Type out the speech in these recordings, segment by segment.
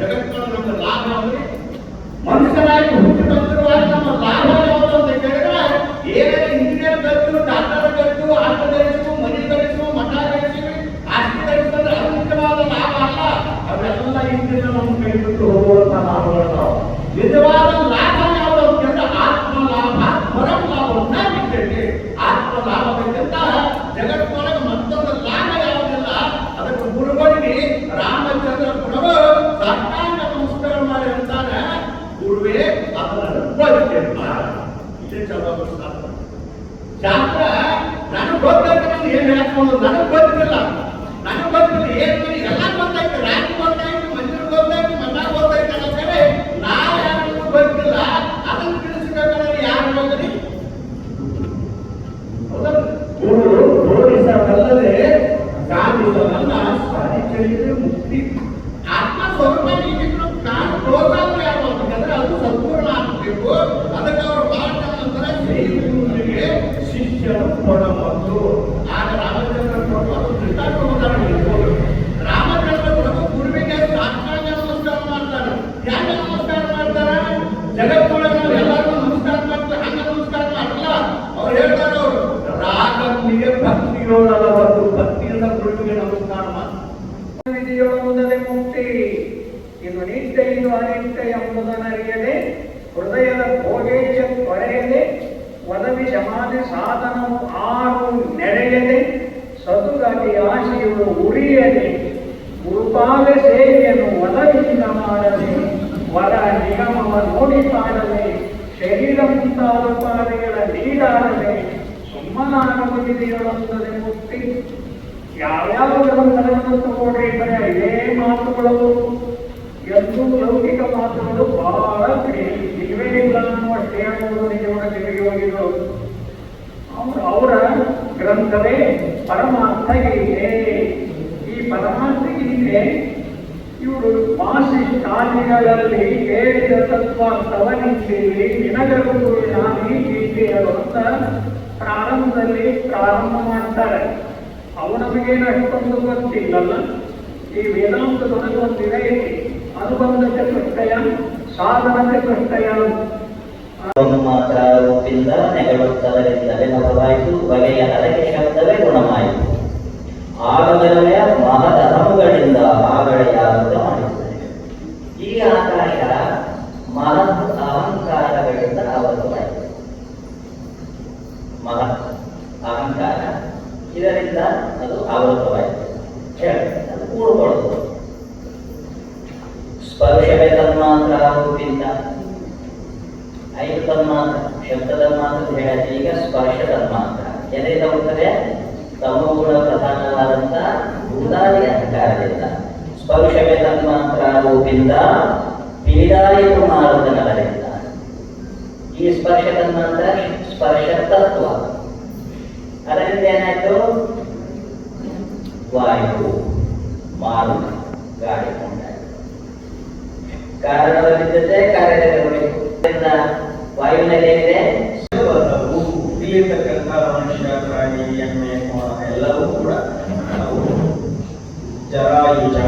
जगत लाभ मनुष्य ಶಾಸ್ತ್ರ ನನಗೆ ಹೇಳ್ಕೊಂಡು ನನಗೆ ಗೊತ್ತಿಲ್ಲ ನನಗೆ ಗೊತ್ತಿಲ್ಲ ಏನು ಎಲ್ಲ ಶಿಷ್ಯರು ಆ ಆಗ ರಾಮಚಂದ್ರ ಪ್ರಭು ಅದು ಇರ್ಬೋದು ರಾಮಚಂದ್ರ ಪ್ರಭು ಗುರುವಿಗೆ ಸಾಷ್ಟಾಂಗ ನಮಸ್ಕಾರ ಮಾಡ್ತಾರೆ. ಯಾಕೆ ನಮಸ್ಕಾರ ಮಾಡ್ತಾರೆ? ಜಗತ್ತೊಳಗೆ ನಾವು ನಮಸ್ಕಾರ ಮಾಡ್ತೀವಿ. ಹಂಗ ನಮಸ್ಕಾರ ಮಾಡಲ್ಲ. ಅವ್ರು ಹೇಳ್ತಾರೆ ಅವರು, ರಾಗನಿಗೆ ಭಕ್ತಿಯೋಳಲ್ಲ ಒಂದು ಭಕ್ತಿಯಿಂದ ಗುರುವಿಗೆ ನಮಸ್ಕಾರ ಮಾಡ್ತಾರೆ ಮುಕ್ತಿ ಇದು ನಿತ್ಯ ಇದು ಹೃದಯದ ಭೋಗೇಶ ತೊರೆಯದೆ ಒದವಿ ಸಮಾಧಿ ಸಾಧನವು ಆರು ನೆರೆಯದೆ, ಸತುಗಾಗಿ ಆಶೆಯು ಉರಿಯದೆ ಗುರುಪಾದ ಸೇವೆಯನ್ನು ಒದಗಿಸಿದ ಮಾಡದೆ, ವರ ನಿಗಮವ ನೋಡಿ ಮಾಡದೆ ಶರೀರ ಮುಂತಾದ ಪಾದಗಳ ನೀಡಾಡದೆ ಸುಮ್ಮನಾಗದ ವಿಧಿಯೊಳಗುತ್ತದೆ ಮುಕ್ತಿ. ಯಾವ್ಯಾವ ಗ್ರಂಥಗಳನ್ನು ತಗೊಂಡ್ರೆ ಇದೇ ಮಾತುಗಳು? ತವನಿಂದಿಲ್ಲಿ ನಿನಗರು ನಾನು ಈ ಅಂತ ಪ್ರಾರಂಭದಲ್ಲಿ ಪ್ರಾರಂಭ ಮಾಡ್ತಾರೆ. ಅವು ನಮಗೇನು ಅಷ್ಟೊಂದು ಗೊತ್ತಿಲ್ಲಲ್ಲ. ಈ ವೇದಾಂತದೊಳಗೆ ಒಂದು ಇದೆ ಅನುಬಂಧ ಚತುಷ್ಟಯ, ಸಾಧನ ಚತುಷ್ಟಯ. ಒಂದು ಮಾತ್ರ ರೂಪಿಂದ ನೆಗಡುತ್ತದರಿಂದಲೇ ನಭವಾಯಿತು ಬಗೆಯ ಹರಕೆ ಶಬ್ದವೇ ಗುಣವಾಯಿತು. ಆಗಲೇ ಮಹದಹಮಗಳಿಂದ ಆಗಳೆಯ ಮಾಡಿದ್ದಾರೆ ಈ ಆಕಾಶ ಮಹತ್ ಅಹಂಕಾರಗಳಿಂದ ಆವೃತವಾಗಿದೆ ಮಹತ್ ಅಹಂಕಾರ, ಇದರಿಂದ ಅದು ಆವೃತವಾಗಿದೆ ಅದು ಕೂಡಿಕೊಳ್ಳುವುದು ಸ್ಪರ್ಶವೇ ತನ್ಮಾತ್ರ ರೂಪಿಂದ. ಐದು ತನ್ಮಾತ್ರ, ಶಬ್ದ ತನ್ಮಾತ್ರ ಹೇಳತ್ತೆ ಈಗ ಸ್ಪರ್ಶ ತನ್ಮಾತ್ರ. ಎದರಿಂದ ಹೋಗ್ತದೆ ತಮೋಗುಣ ಪ್ರಧಾನವಾದಂತ ಭೂತಾದಿ ಅಹಂಕಾರದಿಂದ. ಸ್ಪರ್ಶವೇ ತನ್ಮಾತ್ರ ರೂಪಿಂದ. ಪಿರಿದಾಯಿತು ಮಾರುತನಗಳಿಂದ ಈ ಸ್ಪರ್ಶ ಅಂತ ಸ್ಪರ್ಶ ತತ್ವ ಅದರಿಂದ ಏನಾಯ್ತು? ವಾಯು ಮಾರುತ ಗಾಳಿ ಉಂಟಾಯಿತು. ಕಾರಣದಲ್ಲಿದ್ದದ್ದೇ ಕಾರ್ಯದಲ್ಲಿರಬೇಕು ಅದರಿಂದ ವಾಯುವಿನಲ್ಲಿ ಏನಿದೆ ಇಲ್ಲಿರ್ತಕ್ಕಂಥ ಮನುಷ್ಯ ಕೂಡ ಜರಾಯುಜ.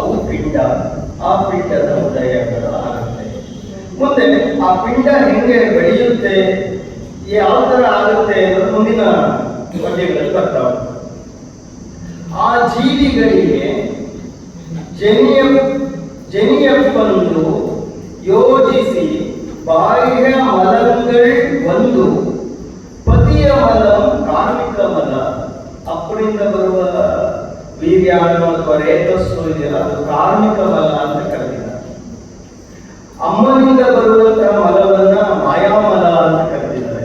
ಅವು ಪಿಂಡ ಆ ಪಿಂಡದ ಸಮುದಾಯ ಆಗುತ್ತೆ ಮುಂದೆ ಆ ಪಿಂಡ ಹೆಂಗೆ ಬೆಳೆಯುತ್ತೆ, ಯಾವ ತರ ಆಗುತ್ತೆ ಅಂತ ಮುಂದಿನ ಪದ್ಯಗಳಲ್ಲಿ ಬರ್ತಾವ ಆ ಜೀವಿಗಳಿಗೆ ಜನಿಯ, ಜನಿಯಪ್ಪನ್ನು ಯೋಜಿಸಿ ಬಾಹ್ಯ ಮಲಂಗಳು ಒಂದು ಪತಿಯ ಮಲ, ಕಾರ್ಮಿಕ ಮಲ ಅಪ್ಪನಿಂದ ಬರುವ ವೀರ್ಯಾಣು ಅಥವಾ ರೇತಸ್ಸು ಇದೆಯಲ್ಲ ಅದು ಕಾರ್ಮಿಕ ಮಲ ಅಂತ ಕರೆದಿದ್ದಾರೆ ಅಮ್ಮನಿಂದ ಬರುವಂತಹ ಮಲವನ್ನ ಮಾಯಾಮಲ ಅಂತ ಕರೆದಿದ್ದಾರೆ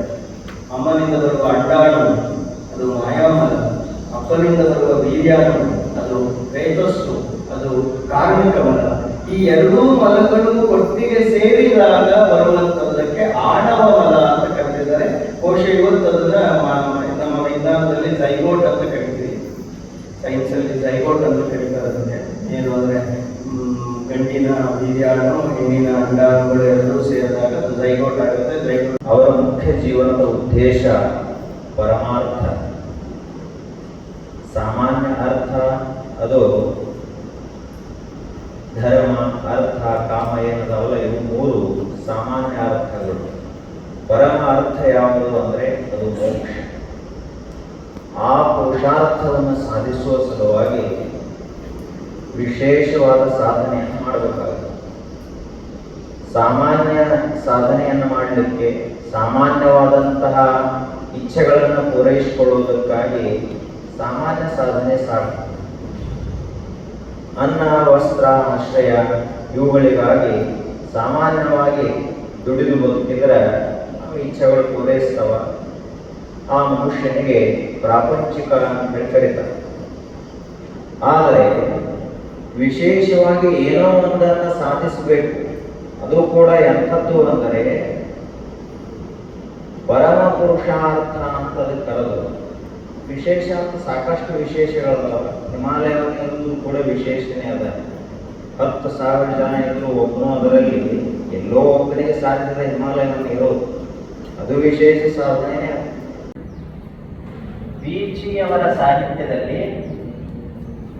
ಅಮ್ಮನಿಂದ ಬರುವ ಅಡ್ಡಾಣು ಅದು ಮಾಯಾಮಲ ಅಪ್ಪನಿಂದ ಬರುವ ವೀರ್ಯಾಣು ಅದು ರೇತಸ್ಸು ಅದು ಕಾರ್ಮಿಕ ಮಲ ಈ ಎರಡೂ ಮಲಗಳು ಒಟ್ಟಿಗೆ ಸೇರಿದಾಗ ಬರುವಂತದ್ದಕ್ಕೆ ಆಣವ ಮಲ ಅಂತ ಕರೆದಿದ್ದಾರೆ ಬಹುಶಃ ಇವತ್ತು ಅದನ್ನ ಮ- ನಮ್ಮ ವಿಜ್ಞಾನದಲ್ಲಿ ಜೈಗೋಟ್ ಅಂತ ಕರಿತೀವಿ ಸೈನ್ಸ್ ಅಲ್ಲಿ ಜೈಗೋಟ್ ಅಂತ ಕರೀತಾರೆ ಅದಕ್ಕೆ ಏನು ಅಂದ್ರೆ ಮ್, ಗಂಡಿನ ವೀರ್ಯಾಣು ಹೆಣ್ಣಿನ ಅಂಡಾಣುಗಳು ಎರಡೂ ಸೇರಿದಾಗ ಝೈಗೋಟ್ ಆಗುತ್ತೆ, ಜೈಗೋಟ್. ಅವರ ಮುಖ್ಯ ಜೀವನದ ಉದ್ದೇಶ ಪರಮಾರ್ಥ. ಸಾಮಾನ್ಯ ಅರ್ಥ ಅದು ಧರ್ಮ, ಅರ್ಥ, ಕಾಮ ಏನದವಲ್ಲ, ಇವು ಮೂರು ಸಾಮಾನ್ಯ ಅರ್ಥಗಳು. ಪರಮ ಅರ್ಥ ಯಾವುದು ಅಂದರೆ ಅದು ಮೋಕ್ಷ. ಆ ಪುರುಷಾರ್ಥವನ್ನು ಸಾಧಿಸುವ ಸಲುವಾಗಿ ವಿಶೇಷವಾದ ಸಾಧನೆಯನ್ನು ಮಾಡಬೇಕಾಗುತ್ತೆ. ಸಾಮಾನ್ಯ ಸಾಧನೆಯನ್ನು ಮಾಡಲಿಕ್ಕೆ ಸಾಮಾನ್ಯವಾದಂತಹ ಇಚ್ಛೆಗಳನ್ನು ಪೂರೈಸಿಕೊಳ್ಳುವುದಕ್ಕಾಗಿ ಸಾಮಾನ್ಯ ಸಾಧನೆ ಸಾಕು ಅನ್ನ, ವಸ್ತ್ರ, ಆಶ್ರಯ ಇವುಗಳಿಗಾಗಿ ಸಾಮಾನ್ಯವಾಗಿ ದುಡಿದು ಬದುಕಿದ್ರೆ ನಾವು ಇಚ್ಛೆಗಳು ಪೂರೈಸ್ತವ. ಆ ಮನುಷ್ಯನಿಗೆ ಪ್ರಾಪಂಚಿಕ ಅಂತ ಕರೀತಾರೆ ಆದರೆ ವಿಶೇಷವಾಗಿ ಏನೋ ಒಂದನ್ನು ಸಾಧಿಸಬೇಕು. ಅದು ಕೂಡ ಎಂಥದ್ದು ಅಂದರೆ ಪರಮ ಪುರುಷಾರ್ಥ ಅಂತ ಕರೆದು. ವಿಶೇಷ ಅಂತ ಸಾಕಷ್ಟು ವಿಶೇಷಗಳದಾವ ಹಿಮಾಲಯದಲ್ಲೂ ಕೂಡ ವಿಶೇಷನೇ ಅದ. ಹತ್ತು ಸಾವಿರ ಜನ ಇದ್ರು ಒಬ್ಬನು ಅದರಲ್ಲಿ ಎಲ್ಲೋ ಒಬ್ಬನಿಗೆ ಸಾಧ್ಯದ ಹಿಮಾಲಯದಲ್ಲಿ ಇರೋದು ಅದು ವಿಶೇಷ ಸಾಧನೆ. ಬೀಚಿಯವರ ಸಾಹಿತ್ಯದಲ್ಲಿ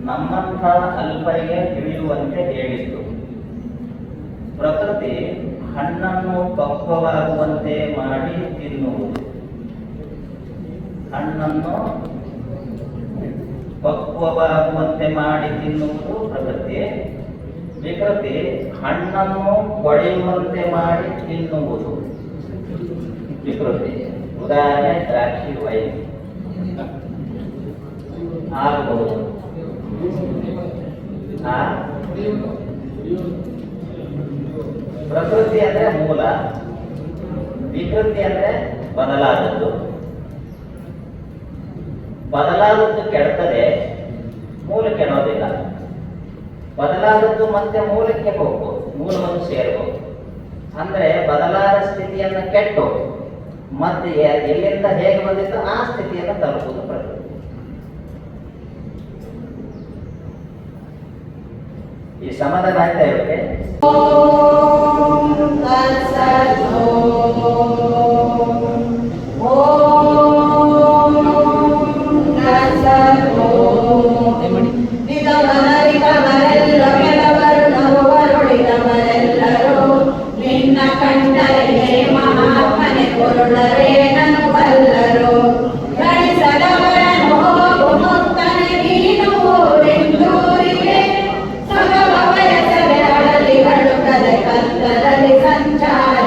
ನಮ್ಮಂಥ ಅಲ್ಪರಿಗೆ ತಿಳಿಯುವಂತೆ ಹೇಳಿತ್ತು. ಪ್ರಕೃತಿ ಹಣ್ಣನ್ನು ಪಕ್ವವಾಗುವಂತೆ ಮಾಡಿ ತಿನ್ನುವುದು. ಹಣ್ಣನ್ನು ಪಕ್ವವಾಗುವಂತೆ ಮಾಡಿ ತಿನ್ನುವುದು ಪ್ರಕೃತಿ ವಿಕೃತಿ, ಹಣ್ಣನ್ನು ಕೊಳೆಯುವಂತೆ ಮಾಡಿ ತಿನ್ನುವುದು. ವಿಕೃತಿ. ಉದಾಹರಣೆ, ದ್ರಾಕ್ಷಿ ವೈನ್. ಆಗಬಹುದು? ಪ್ರಕೃತಿ ಅಂದ್ರೆ ಮೂಲ. ವಿಕೃತಿ ಅಂದ್ರೆ ಬದಲಾದದ್ದು. ಬದಲಾದದ್ದು ಕೆಡ್ತದೆ ಮೂಲ ಕೆಡೋದಿಲ್ಲ ಬದಲಾದದ್ದು ಮತ್ತೆ ಮೂಲಕ್ಕೆ ಹೋಗು, ಮೂಲವನ್ನು ಸೇರ್ಬೋದು ಅಂದ್ರೆ ಬದಲಾದ ಸ್ಥಿತಿಯನ್ನ ಕೆಟ್ಟು, ಮತ್ತೆ ಎಲ್ಲಿಂದ ಹೇಗೆ ಬಂದಿತ್ತು ಆ ಸ್ಥಿತಿಯನ್ನು ತಲುಪುವುದು ಪ್ರಕೃತಿ. ಈ ಸಮಾಧಾನ ಆಗ್ತಾ ಇರುತ್ತೆ.